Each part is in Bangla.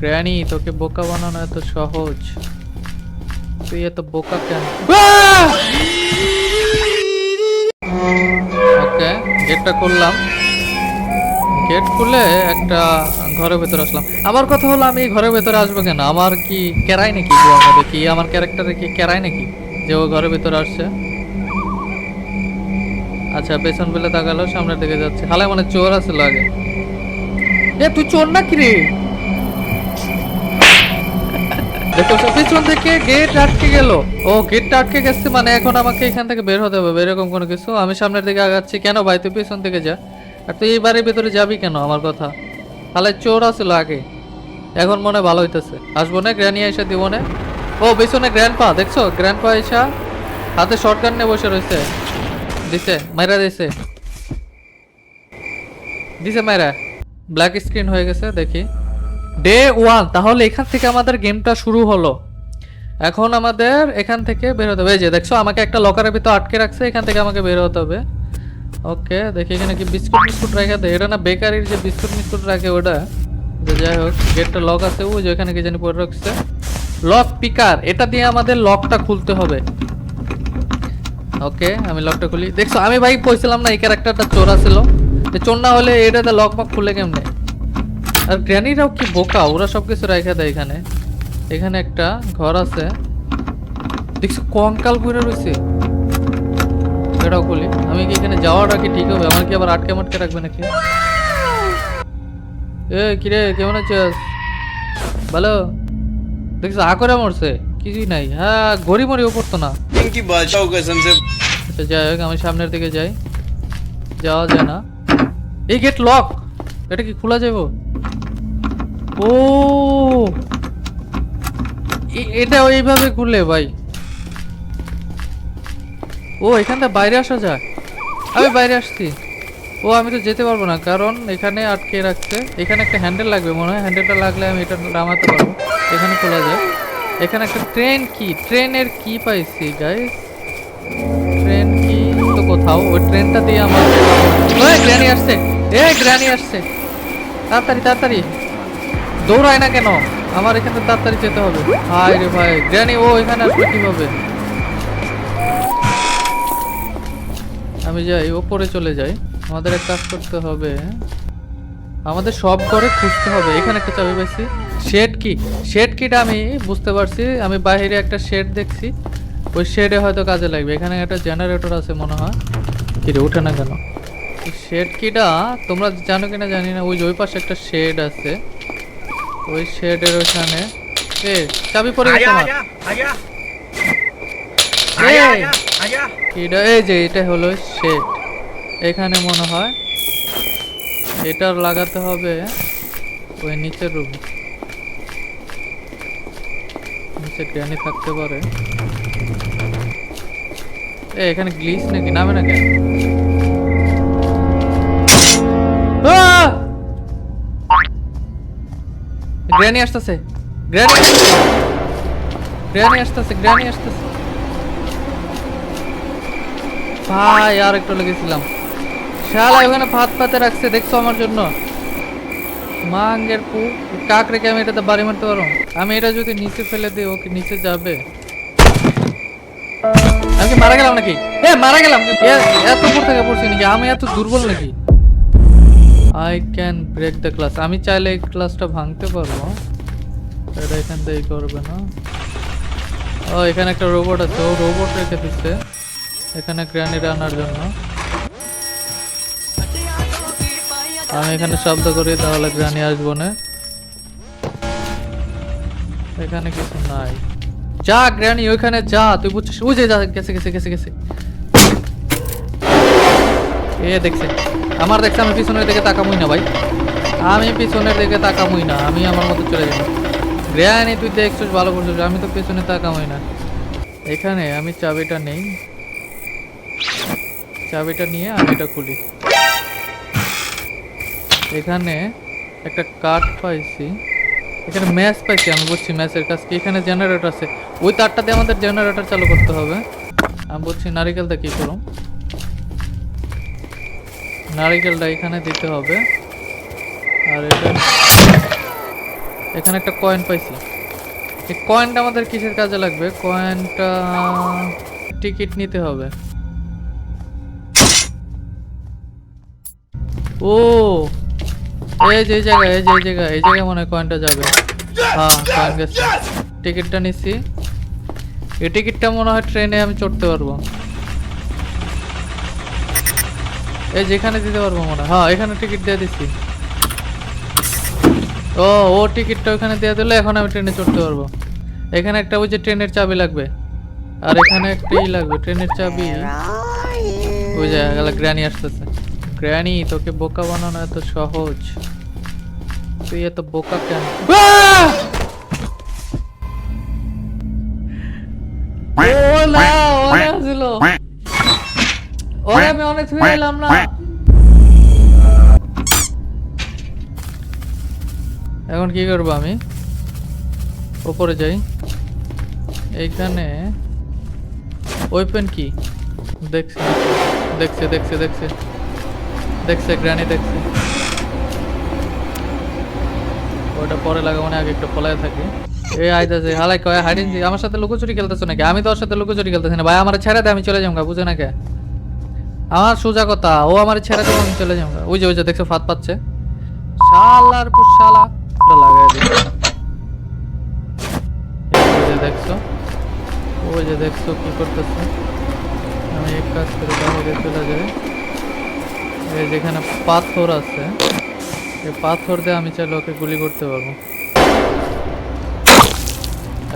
গ্র্যানি তোকে বোকা বানানো এত সহজ। তুই এত বোকা কেন? ওকে গেটটা করলাম গেট খুলে একটা ঘরের ভেতরে আসলাম। আমার কথা হলো আমি ঘরের ভেতরে আসব কেন? আমার কি কেরাই নাকি মধ্যে কি আমার ক্যারেক্টারে কি কেরাই নাকি যে ও ঘরের ভেতরে আসছে? আচ্ছা পেছন পেলে তাকালো সামনের দিকে যাচ্ছে। হালাই মানে চোর আছে লাগে এ তুই চোর না কি রে? পিছন থেকে গেট আটকে গেল। ও গেটটা আটকে গেছে মানে এখন আমাকে এখান থেকে বের হতে হবে, এরকম কোনো কিছু? আমি সামনের দিকে আগাচ্ছি। কেন ভাই, তুই পিছন থেকে যা। আর তুই এই বাড়ির ভিতরে যাবি কেন? আমার কথা। তাহলে চোর আছিল আগে। এখন মনে ভালো হইতেছে। আসব না? গ্র্যানি এসে দিব না? ও, পিছনে গ্র্যান্ড পা দেখছ? গ্র্যান্ড পা এসা হাতে শর্টগান নিয়ে বসে রয়েছে। দিছে, মাইরা দিছে। দিছে মাইরা। ব্ল্যাক স্ক্রিন হয়ে গেছে, দেখি। ডে ওয়ান তাহলে এখান থেকে আমাদের গেমটা শুরু হলো। এখন আমাদের এখান থেকে বের হতে হবে। যে, দেখছ, আমাকে একটা লকারের ভিতর আটকে রাখছে, এখান থেকে আমাকে বের হতে হবে। ওকে, দেখি এখানে কি বিস্কুট মিস্কুট রাখা। দেয় এটা না বেকারির যে বিস্কুট মিস্কুট রাখে ওটা। যে যাই হোক গেটটা লক আছে। ওই যে ওখানে কি জানি পড়ে রাখছে লক পিকার এটা দিয়ে আমাদের লকটা খুলতে হবে। ওকে, আমি লকটা খুলি। দেখছ, আমি ভাই কইছিলাম না, এই ক্যারেক্টারটা চোর ছিল চোর না হলে এটাতে লক মক খুলে কেমনে? আর গ্র্যানিরাও কি বোকা? ওরা সবকিছু রাখা দেয় এখানে। এখানে একটা ঘর আছে। দেখছি কঙ্কাল ঘুরে রয়েছে। এটাও খুলি। আমি কি এখানে যাওয়াটা কি ঠিক হবে? আমার কি আবার আটকে মাটকে রাখবে নাকি? এ কিরে কেমন আছিস? ভালো? দেখছি আ করে মরছে। কিছুই নাই। হ্যাঁ গড়ি মরিও পড়তো না। কি বাঁচাও কসম সে। আচ্ছা যাই হোক আমি সামনের দিকে যাই। যাওয়া যায় না। এই গেট লক! এটা কি খোলা যাব ও। এটা ওইভাবে খুলে ভাই। ও, এখান থেকে বাইরে আসা যায়? আমি বাইরে আসছি। ও, আমি তো যেতে পারব না, কারণ এখানে আটকে রাখছে। এখানে একটা হ্যান্ডেল লাগবে, মনে হয় হ্যান্ডেলটা লাগলে আমি এটা নামাতে পারব। এখানে খোলা যায়। এখানে একটা ট্রেন কি ট্রেনের কি পাইছি গাইস ট্রেন কি তো কোথাও, ওই ট্রেনটা দিয়ে আমার ওই গ্র্যানি আসছে। এ গ্র্যানি আসছে। তাড়াতাড়ি তাড়াতাড়ি। দৌড়ায় না কেন? আমার এখানে তাড়াতাড়ি যেতে হবে। হাই রে ভাই গ্র্যানি ও এখানে আসবে কীভাবে। আমি যাই, ওপরে চলে যাই। আমাদের এক কাজ করতে হবে। আমাদের সব ঘরে খুঁজতে হবে। এখানে একটা চাবি পাইছি। শেড কি? শেড কিটা আমি বুঝতে পারছি। আমি বাইরে একটা শেড দেখছি। ওই শেডে হয়তো কাজে লাগবে। এখানে একটা জেনারেটর আছে মনে হয়। কি রে ওঠে না কেন? শেড কিটা তোমরা জানো কিনা জানি না। ওই ওই পাশে একটা শেড আছে। ওই শেডের ওখানে। এ চাবি পড়ে গেছে আমার। এটা এই যে এটা হলো শেড। এখানে মনে হয় এটা লাগাতে হবে ওই নিচের রুম। নিচে গ্রানি থাকতে পারে। এ এখানে গ্লিচ নাকি? নামে না কেন? গ্র্যানি আসতেছে। গ্র্যানি গ্র্যানি আসতেছে গ্র্যানি আসতেছে। ভাই, আর একটু লেগেছিলাম শালা ওখানে ভাত পাতে রাখছে, দেখছ আমার জন্য? মাঙ্গের পু কাক রেখে আমি এটাতে বাড়ি মারতে পারো আমি এটা যদি নিচে ফেলে দিই ওকে নিচে যাবে? আমি মারা গেলাম নাকি? এ, মারা গেলাম। এত উপর থেকে পড়ছি নাকি? আমি এত দুর্বল নাকি? I can break the class আমি চাইলে এই ক্লাসটা ভাঙতে পারব। এটা এখান থেকে করবে না। ও, এখানে একটা রোবট আছে। ও রোবট রেখে দিচ্ছে। এখানে গ্র্যানি আনার জন্য। আমি এখানে শব্দ করি, তাহলে গ্র্যানি আসব না। এখানে কিছু নাই। যা গ্র্যানি ওইখানে যা। তুই বুঝছিস? ওই যে যা, গেছে গেছে গেছে গেছে। এ দেখছে। আমার দেখছে, আমি পিছনের দিকে তাকামুই না ভাই। আমি পিছনের দিকে তাকামুই না, আমি আমার মতো চলে যাব গ্র্যানি, তুই দেখছিস, ভালো করছিস, আমি তো পিছনে তাকামুই না। এখানে আমি চাবিটা নেই। চাবিটা নিয়ে আমি এটা খুলি। এখানে একটা কাঠ পাইছি। এখানে ম্যাচ পাইছি আমি, বুঝছি ম্যাচের কাজ কি। এখানে জেনারেটর আছে। ওই তারটা দিয়ে আমাদের জেনারেটর চালু করতে হবে। আমি বলছি নারিকেলটা কি করুম? নারিকেলটা এখানে দিতে হবে। আর এটা এখানে একটা কয়েন পাইছি। এই কয়েনটা আমাদের কিসের কাজে লাগবে? কয়েনটা টিকিট নিতে হবে। ও! এই যে এই জায়গায় এই যে এই জায়গায় এই জায়গায় মনে হয় কয়েনটা যাবে। হ্যাঁ কয়েন গেছে। টিকিটটা নিচ্ছি। এই টিকিটটা মনে হয় ট্রেনে আমি চড়তে পারব। এই যেখানে দিতে পারব মনে হয়। এখানে টিকিট দিয়ে দিচ্ছি। ও ও টিকিটটা ওখানে দিলে এখন আমি ট্রেনে চড়তে পারব। এখানে একটা ওই যে ট্রেনের চাবি লাগবে। আর এখানে লাগবে, ট্রেনের চাবি। গেল, গ্র্যানি আসতেছে। গ্র্যানি, তোকে বোকা বানানো এত সহজ। তুই এত বোকা কেন! ও না ওরে আসছিল ওরে আমি অনেক ছুঁয়ে এলাম না। এখন কি করব আমি? উপরে যাই। এইখানে ওয়েপেন কি? দেখছে দেখছে দেখছে দেখছে। দেখছে গ্রানি দেখছে। ওটা পরে লাগা মানে আগে একটু ফলায় থাকি। এই আইতাছে হালাই কয় হাইডিন আমার সাথে লুকোচুরি খেলতেছো নাকি? আমি তোর সাথে লুকোচুরি খেলতেছি না। ভাই আমার ছেড়ে দে আমি চলে যাব বুঝে না কে? আমার সোজা কথা, ও আমার ছেড়ে দেবো, আমি চলে যাব। ওই যে ওই যে, দেখছ ফাত পাচ্ছে। শালার পর শালা। লাগাই দিই। দেখছ? ওই যে, দেখছ কি করতেছে? আমি এক কাজ করে বাইরে চলে যাই। এই যেখানে পাথর আছে। এই পাথর দিয়ে আমি চাইলে ওকে গুলি করতে পারব।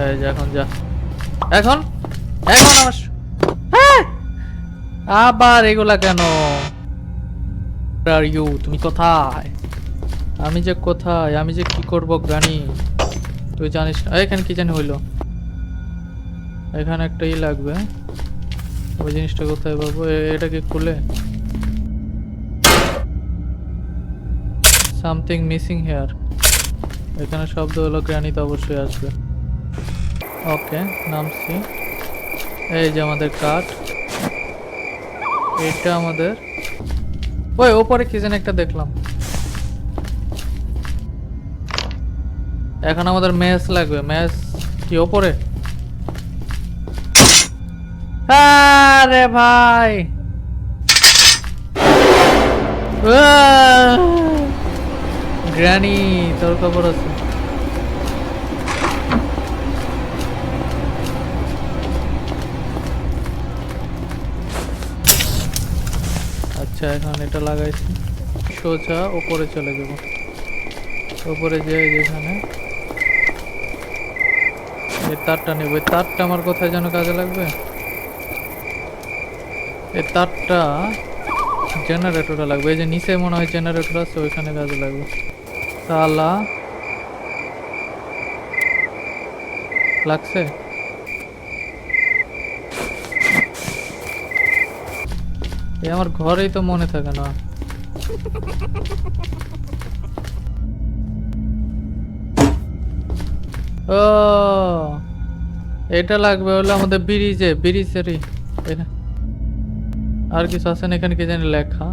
এই যে, এখন যা। এখন? এখন আমার! আবার এগুলা কেন? আর ইউ তুমি কোথায়? আমি যে কোথায়? আমি যে কি করব গানি তুই জানিস না। এখানে কি জানি হইল? এখানে একটা ই লাগবে। ওই জিনিসটা কোথায় পাবো? এটা কি খুলে? সামথিং মিসিং হেয়ার এখানে শব্দ হলো, গ্রানি তো অবশ্যই আসবে। ওকে নামছি। এই যে আমাদের কাঠ এটা আমাদের। ওই, ওপরে কি যেন একটা দেখলাম। এখন আমাদের ম্যাচ লাগবে। ম্যাচ কি, ওপরে? আরে ভাই! গ্রানি তোর খবর আছে? আচ্ছা এখন এটা লাগাইছি। সোজা ওপরে চলে যাব। ওপরে যে যেখানে। এই তারটা নেব। এই তারটা আমার কোথায় যেন কাজে লাগবে? এই তারটা জেনারেটরে লাগবে। এই যে নিচে মনে হয় জেনারেটর আছে, ওইখানে কাজে লাগবে। তালা লাগছে? এই আমার ঘরেই তো মনে থাকে না। ও, এটা লাগবে হলো আমাদের ব্রিজে, ব্রিজেরই। আর কিছু আছে না এখানে কি জানি লেখা।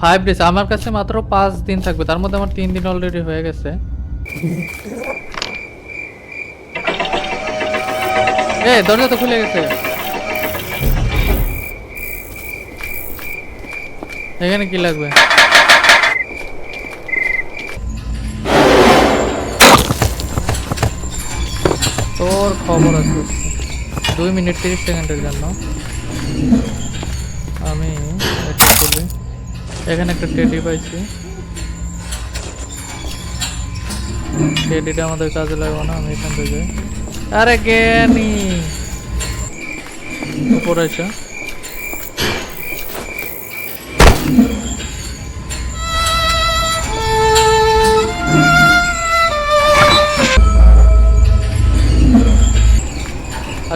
ফাইভ ডেজ আমার কাছে মাত্র পাঁচ দিন থাকবে। তার মধ্যে আমার তিন দিন অলরেডি হয়ে গেছে। এ দরজা তো খুলে গেছে। এখানে কি লাগবে? তোর খবর আছে। দুই মিনিট তিরিশ সেকেন্ডের জন্য। আমি এখানে একটা টেডি পাইছি। টেডিটা আমাদের কাজে লাগবে না, আমি এখান থেকে। আরে জ্ঞানী! উপরে এসে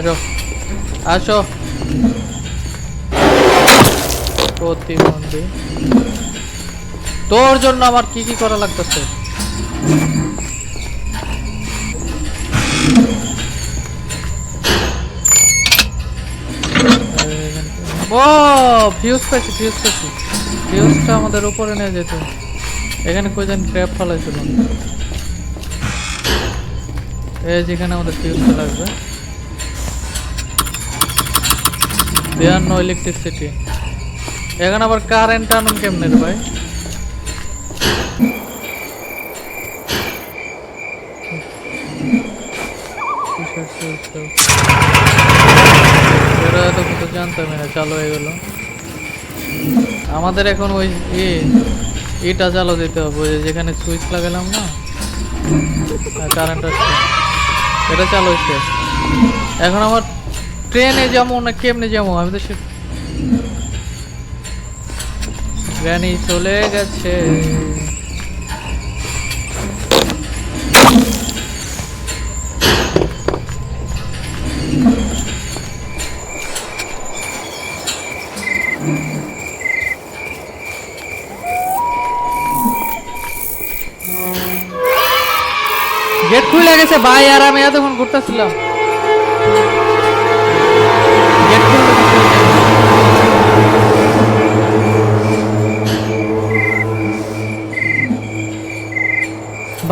আসো। আসো। প্রতিবন্ধী। তোর জন্য আমার কি কি করা লাগতেছে? ও ফিউজ পাইছি ফিউজ পাইছি ফিউজটা আমাদের উপরে নিয়ে যেত। এখানে কই যেন ট্র্যাপ ফলাইছিল এই যেখানে আমাদের ফিউজটা লাগবে। দেয়ার নো ইলেকট্রিসিটি এখন আবার কারেন্ট আনুন কেমনে ভাই? switch তো? জানতামই না, চালু হয়ে গেল। আমাদের এখন ওই এটা চালু দিতে হবে যেখানে সুইচ লাগালাম না? কারেন্ট আসছে। এটা চালু হচ্ছে এখন আমার ট্রেনে যাব না কেমনে যাব? আমি তো সে গ্রানি চলে গেছে। গেট খুলে গেছে, ভাই, আর আমি এতক্ষণ ঘুরতেছিলাম।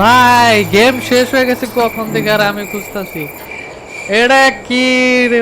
ভাই গেম শেষ হয়ে গেছে কখন থেকে আর আমি খুঁজতেছি? এটা কি রে